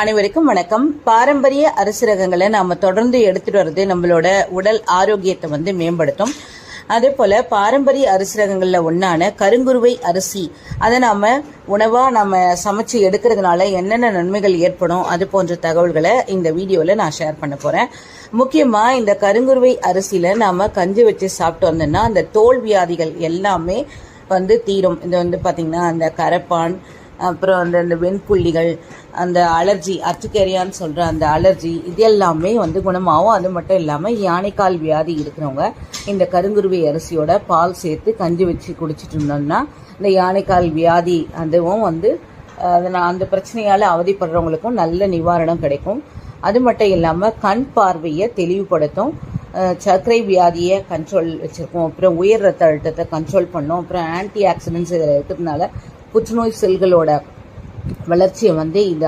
அனைவருக்கும் வணக்கம். பாரம்பரிய அரிசி ரகங்களை நாம தொடர்ந்து எடுத்துட்டு வர்றது நம்மளோட உடல் ஆரோக்கியத்தை வந்து மேம்படுத்தும். அதே போல பாரம்பரிய அரிசி ரகங்கள்ல ஒன்னான கருங்குருவை அரிசி அதை நாம உணவா நம்ம சமைச்சு எடுக்கிறதுனால என்னென்ன நன்மைகள் ஏற்படும் அது போன்ற தகவல்களை இந்த வீடியோல நான் ஷேர் பண்ண போறேன். முக்கியமா இந்த கருங்குருவை அரிசியில நாம கஞ்சி வச்சு சாப்பிட்டு வந்தோம்னா அந்த தோல் வியாதிகள் எல்லாமே வந்து தீரும். இது வந்து பாத்தீங்கன்னா அந்த கரப்பான் அப்புறம் அந்த அந்த வெண்புள்ளிகள் அந்த அலர்ஜி அச்சுக்கேரியான்னு சொல்கிற அந்த அலர்ஜி இது எல்லாமே வந்து குணமாகும். அது மட்டும் இல்லாமல் யானைக்கால் வியாதி இருக்கிறவங்க இந்த கருங்குருவி அரிசியோட பால் சேர்த்து கஞ்சி வச்சு குடிச்சிட்டு இருந்தோம்னா இந்த யானைக்கால் வியாதி அதுவும் வந்து அதனால் அந்த பிரச்சனையால் அவதிப்படுறவங்களுக்கும் நல்ல நிவாரணம் கிடைக்கும். அது மட்டும் இல்லாமல் கண் பார்வையை தெளிவுபடுத்தும். சர்க்கரை வியாதியை கண்ட்ரோல் வச்சுருக்கோம். அப்புறம் உயர் ரத்த அழுத்தத்தை கண்ட்ரோல் பண்ணோம். அப்புறம் ஆன்டி ஆக்சிடென்ட்ஸ் இதில் இருக்கிறதுனால புற்றுநோய் செல்களோட வளர்ச்சியை வந்து இந்த